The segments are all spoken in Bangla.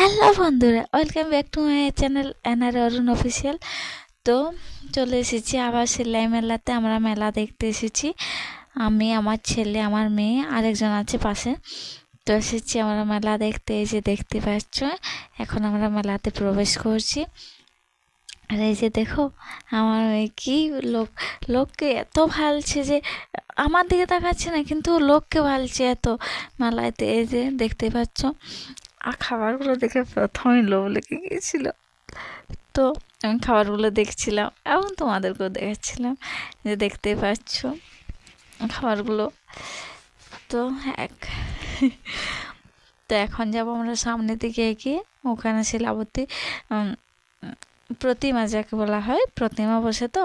হ্যালো বন্ধুরা, welcome back to my channel NR Arun official. তো চলে এসেছি আবার সেলাই মেলাতে, আমরা মেলা দেখতে এসেছি। আমি, আমার ছেলে, আমার মেয়ে, আরেকজন আছে পাশে। তো এসেছি আমরা মেলা দেখতে যে দেখতে পাচ্ছ, এখন আমরা মেলাতে প্রবেশ করছি। আর এই যে দেখো, আমার কি লোক, লোককে এত ভালছে যে, আমার দিকে তাকাচ্ছে না, কিন্তু লোককে ভালছে এত মেলাতে, এই যে দেখতে পাচ্ছ। আর খাবারগুলো দেখে প্রথমেই লোভ লেগে গিয়েছিল। তো আমি খাবারগুলো দেখছিলাম এবং তোমাদেরকেও দেখাচ্ছিলাম যে দেখতে পাচ্ছ খাবারগুলো। তো এক, তো এখন যাব আমরা সামনের দিকে এগিয়ে। ওখানে শিলাবতী প্রতিমা যাকে বলা হয়, প্রতিমা বসে তো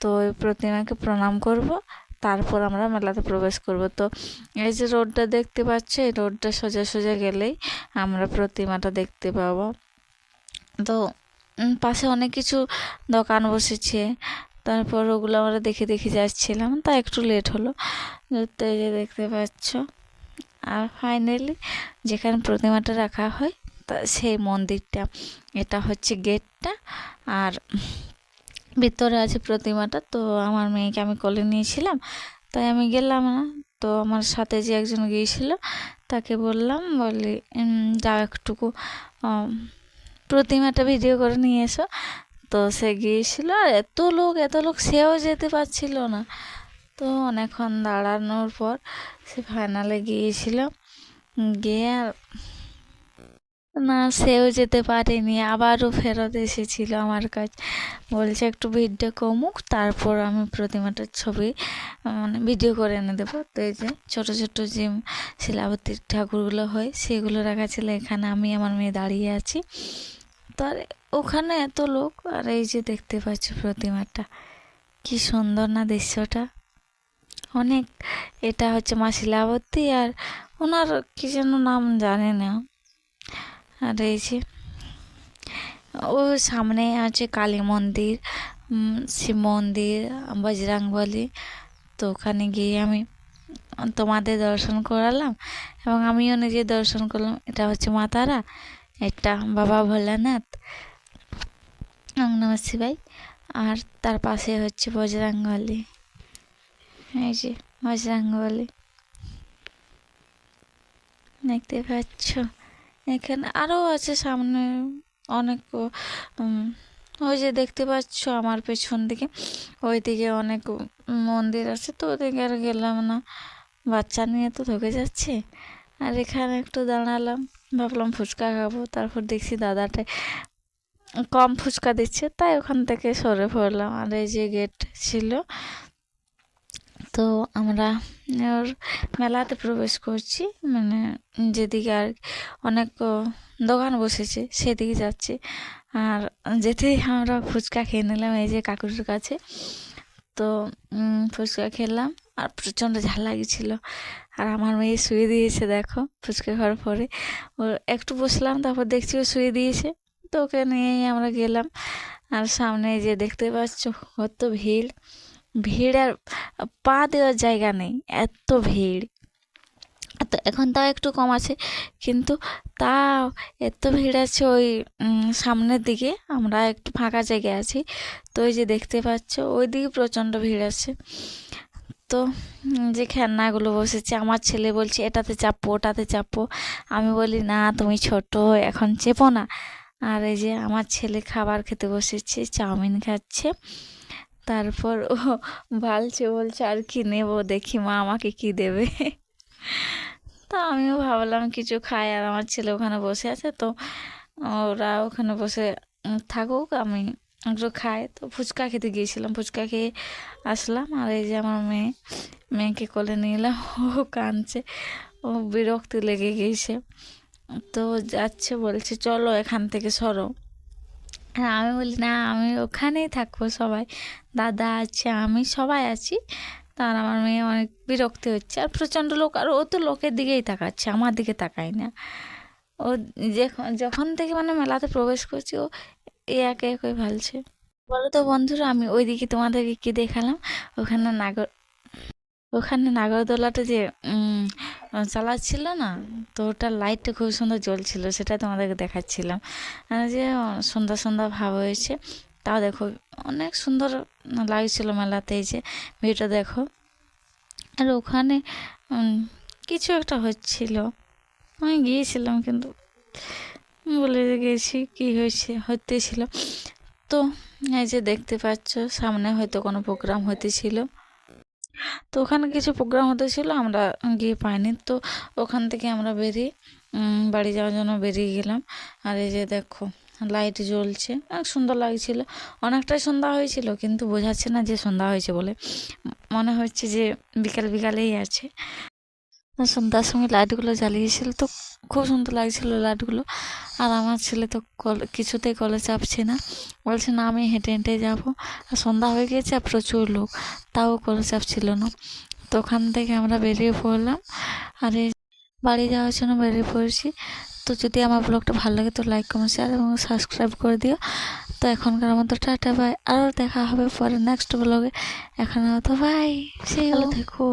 তো ওই প্রতিমাকে প্রণাম করব। তারপর আমরা মেলাতে প্রবেশ করব। তো এই যে রোডটা দেখতে পাচ্ছ, এই রোডটা সোজা সোজা গেলেই আমরা প্রতিমাটা দেখতে পাবো। তো পাশে অনেক কিছু দোকান বসেছে। তারপর ওগুলো আমরা দেখে দেখে যাচ্ছিলাম, তা একটু লেট হলো। তো এই যে দেখতে পাচ্ছ, আর ফাইনালি যেখানে প্রতিমাটা রাখা হয়, তা সেই মন্দিরটা। এটা হচ্ছে গেটটা, আর ভিতরে আছে প্রতিমাটা, তো আমার মেয়েকে আমি কোলে নিয়েছিলাম। তাই আমি গেলাম না, তো আমার সাথে যে একজন গিয়েছিল, তাকে বললাম, বলি যাও একটুকু প্রতিমাটা ভিডিও করে নিয়ে এসো। তো সে গিয়েছিল, আর এত লোক এত লোক, সেও যেতে পারছিল না। তো অনেকক্ষণ দাঁড়ানোর পর সে ফাইনালে গিয়েছিল। গিয়ে না, সেও যেতে পারেনি। আবারও ফেরত এসেছিল আমার কাছে। বলছে, একটু ভিডিও কমুক, তারপর আমি প্রতিমাটার ছবি মানে ভিডিও করে এনে দেবো। তো এই যে ছোটো ছোটো যে শিলাবতীর ঠাকুরগুলো হয়, সেগুলো রাখা ছিল। এখানে আমি আমার মেয়ে দাঁড়িয়ে আছি। তো আর, ওখানে এত লোক, আর এই যে দেখতে পাচ্ছ প্রতিমাটা। কি সুন্দর না দৃশ্যটা। অনেক, এটা হচ্ছে মা শিলাবতী, আর ওনার কি যেন নাম জানে না। আর এই যে, ও সামনে আছে কালী মন্দির শিব মন্দির, বজরাং তো ওখানে গিয়ে আমি তোমাদের দর্শন করালাম এবং আমিও নিজে দর্শন করলাম। এটা হচ্ছে মা তারা, এটা বাবা ভোলানাথ। নম শিবাই। আর তার পাশে হচ্ছে বজরাঙ্গলি এই যে বজরাঙ্গলি দেখতে পাচ্ছ? এখানে আরও আছে সামনে অনেক ওই যে দেখতে পাচ্ছ আমার পেছন দিকে। ওই দিকে অনেক মন্দির আছে, তো ওদিকে আর গেলাম না। বাচ্চা নিয়ে তো ঢুকে যাচ্ছে। আর এখানে একটু দাঁড়ালাম, ভাবলাম ফুচকা খাব, তারপর দেখছি দাদাটা কম ফুচকা দিচ্ছে, তাই ওখান থেকে সরে পড়লাম। আর এই যে গেট ছিল তো আমরা, ওর মেলাতে প্রবেশ করছি মানে যেদিকে আর অনেক দোকান বসেছে, সেদিকে যাচ্ছি। আর যেতেই আমরা ফুচকা খেয়ে নিলাম, এই যে কাকুরের কাছে। তো ফুচকা খেলাম, আর প্রচণ্ড ঝাল লাগিয়েছিল আর আমার মেয়ে শুয়ে দিয়েছে, দেখো, ফুচকা খাওয়ার পরে। ও, একটু বসলাম, তারপর দেখছি ও শুয়ে দিয়েছে। তো ওকে নিয়েই আমরা গেলাম। আর সামনে যে দেখতে পাচ্ছ, কত ভিড়। ভিড় আর পা দেওয়ার জায়গা নেই, এত ভিড়। তো এখন তাও একটু কম আছে, কিন্তু তাও এত ভিড় আছে ওই সামনের দিকে, আমরা একটু ফাঁকা জায়গায় আছি। তো ওই যে দেখতে পাচ্ছ, ওই দিকে প্রচণ্ড ভিড় আছে। তো যে খেলনাগুলো বসেছে, আমার ছেলে বলছে, এটাতে চাপো, ওটাতে চাপো। আমি বলি, না, তুমি ছোট, এখন চেপো না। আর এই যে আমার ছেলে খাবার খেতে বসেছে, চাউমিন খাচ্ছে। তারপর ও ভালছে বলছে, আর কি নেব? দেখি মা আমাকে কি দেবে? তো আমিও ভাবলাম, কিছু খাই। আর আমার ছেলে ওখানে বসে আছে, তো ওরা ওখানে বসে থাকুক, আমি একটু খাই। তো ফুচকা খেতে গিয়েছিলাম, ফুচকা খেয়ে আসলাম। আর এই যে আমার মেয়ে, মেয়েকে কোলে নিলাম ও কাঁদছে, ও বিরক্তি লেগে গিয়েছে। তো যাচ্ছে, বলছে, চলো এখান থেকে সরো। হ্যাঁ আমি বলি, না, আমি ওখানেই থাকব সবাই। দাদা আছে, আমি সবাই আছি। তার আমার মেয়ে অনেক বিরক্তি হচ্ছে। আর প্রচণ্ড লোক, আর ও তো লোকের দিকেই তাকাচ্ছে, আমার দিকে তাকায় না। ও যখন থেকে মানে মেলাতে প্রবেশ করছি, ও এ একে একই ভালছে। বলো তো বন্ধুরা, আমি ওইদিকে তোমাদেরকে কী দেখালাম? ওখানে নাগর, ওখানে নাগরদোলাটা যে চালাচ্ছিল না? তো ওটা লাইটটা খুব সুন্দর জ্বলছিল সেটা তোমাদেরকে দেখাচ্ছিলাম। যে সন্ধ্যা সন্ধ্যা ভাব হয়েছে। তাও দেখো, অনেক সুন্দর লাগছিল মেলাতে এই যে ভিডিওটা দেখো। আর ওখানে কিছু একটা হচ্ছিল। আমি গিয়েছিলাম কিন্তু বলে গেছি কি হয়েছে, হতেছিল। তো এই যে দেখতে পাচ্ছ, সামনে হয়তো কোনো প্রোগ্রাম হতেছিল। তো ওখানে কিছু প্রোগ্রাম হতে ছিল, আমরা গিয়ে পাইনি। তো ওখান থেকে আমরা বেরিয়ে বাড়ি যাওয়ার জন্য বেরিয়ে গেলাম। আর এই যে দেখো লাইট জ্বলছে। অনেক সুন্দর লাগছিল। অনেকটাই সন্ধ্যা হয়েছিল, কিন্তু বোঝাচ্ছে না যে সন্ধ্যা হয়েছে বলে। মনে হচ্ছে যে বিকাল বিকালেই আছে। সন্ধ্যার সময় লাইটগুলো জ্বালিয়েছিল তো খুব সুন্দর লাগছিল লাইটগুলো। আর আমার ছেলে তো কল, কিছুতেই কলে চাপছে না। বলছে, না, আমি হেঁটে হেঁটে যাব। আর সন্ধ্যা হয়ে গিয়েছে, আর প্রচুর লোক। তাও কলে চাপছিল না। তো ওখান থেকে আমরা বেরিয়ে পড়লাম। আর এই বাড়ি যাওয়ার জন্য বেরিয়ে পড়েছি। তো যদি আমার ব্লগটা ভালো লাগে তো লাইক, কমেন্ট শেয়ার এবং সাবস্ক্রাইব করে দিও। তো এখনকার মতো টাটা বাই আরও দেখা হবে পরে নেক্সট ব্লগে এখন তো বাই সেই ভালো থেকো।